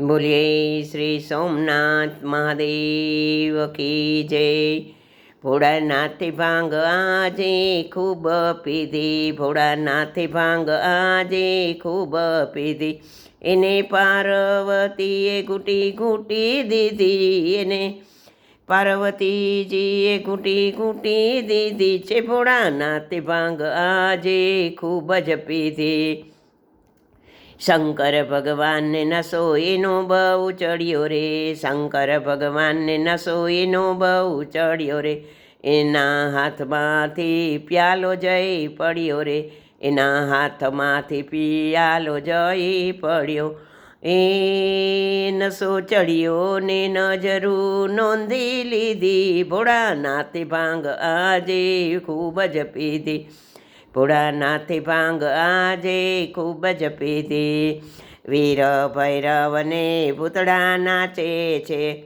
બોલીએ, શ્રી સોમનાથ મહાદેવ કી જય. ભોળાનાથે ભાંગ આજે ખૂબ પીધી, ભોળાનાથે ભાંગ આજે ખૂબ પીધી. એને પાર્વતીએ ઘૂંટી ઘૂંટી દીધી, એને પાર્વતીજીએ ઘૂંટી ઘૂંટી દીધી. છે ભોળાનાથે ભાંગ આજે ખૂબ જ પીધી. શંકર ભગવાનને નસો એનો બહુ ચડ્યો રે. શંકર ભગવાનને નસો એનો બહુ ચડ્યો રે. એના હાથમાંથી પ્યાલો જઈ પડ્યો રે. એના હાથમાંથી પિયાલો જઈ પડ્યો. એ નસો ચડ્યો ને નજરું નોંધી લીધી. ભોળાનાથે ભાંગ આજે ખૂબ જ પીધી. ભોળાનાથે ભાંગ આજે ખૂબ જ પીધી. વીર ભૈરવને પૂતળા નાચે છે.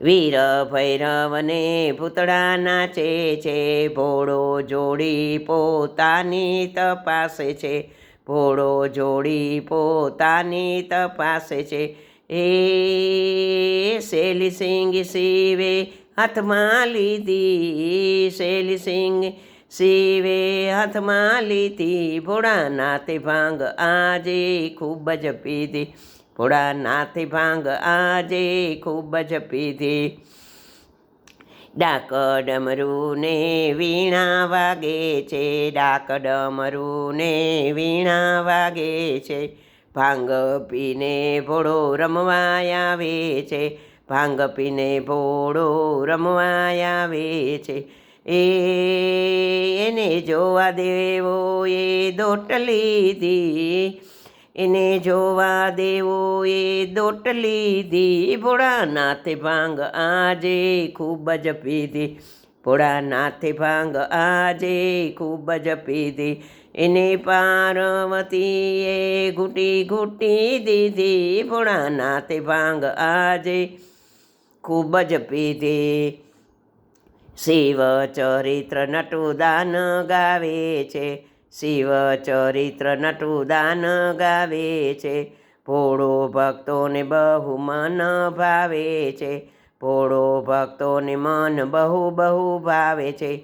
વીર ભૈરવને પૂતળા નાચે છે. ભોળો જોડી પોતાની તપાસે છે. ભોળો જોડી પોતાની તપાસે છે. એ શેલી સિંગ શિવે હાથમાં લીધી. શેલી સિંગ શિવે હાથમાં લીધી ભોળાનાથે ભાંગ આજે ખૂબ જ પીધી. ભોળાનાથે ભાંગ આજે ખૂબ જ પીધી. ડાક ડમરુને વીણા વાગે છે ડાક ડમરુને વીણા વાગે છે. ભાંગ પીને ભોળો રમવા આવે છે, ભાંગ પીને ભોળો રમવા આવે છે. એ એને જોવા દેવો એ દોટલી દી. એને જોવા દેવો એ દોટલી દી. ભોળાનાથે ભાંગ આજે ખૂબ જ પીધી. ભોળાનાથે ભાંગ આજે ખૂબ જ પીધી. એને પાર્વતીએ ઘૂંટી ઘૂંટી દીધી. ભોળાનાથે ભાંગ આજે ખૂબ જ પીધી. શિવ ચરિત્ર નટુદાન ગાવે છે. શિવ ચરિત્ર નટુદાન ગાવે છે. ભોળો ભક્તોને બહુ મન ભાવે છે. ભોળો ભક્તોને મન બહુ બહુ ભાવે છે.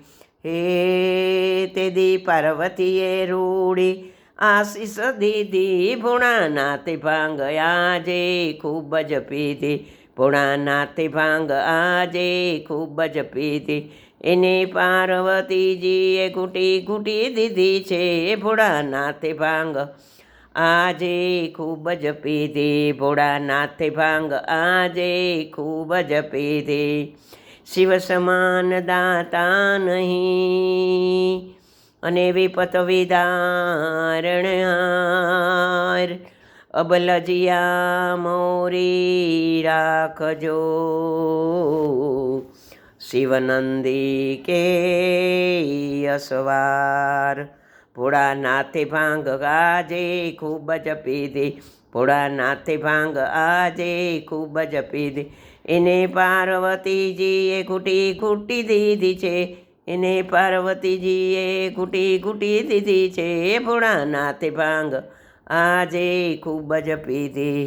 હે તેદી પાર્વતીએ રૂડી આશીષ દીધી. ભૂણાના તે ભાંગયા જે ખૂબ જ પીધી. ભોળાનાથે ભાંગ આજે ખૂબ જ પીધી એને પાર્વતીજીએ ઘૂંટી ઘૂંટી દીધી છે ભોળાનાથે ભાંગ. આજે ખૂબ જ પીધી ભોળાનાથે ભાંગ આજે ખૂબ જ પીધી શિવ સમાન દાતા નહીં, અને વિપત વિદારણહાર અબલજિયા મોરી રાખજો. શિવનંદી કે અસવાર ભોળાનાથે ભાંગ આજે ખૂબ જ પીધી. ભોળાનાથે ભાંગ આજે ખૂબ જ પીધી. એને પાર્વતીજીએ ઘૂંટી ઘૂંટી દીધી છે. એને પાર્વતીજીએ ઘૂંટી ઘૂંટી દીધી છે. ભોળાનાથે ભાંગ આજે ખૂબ જ પીધી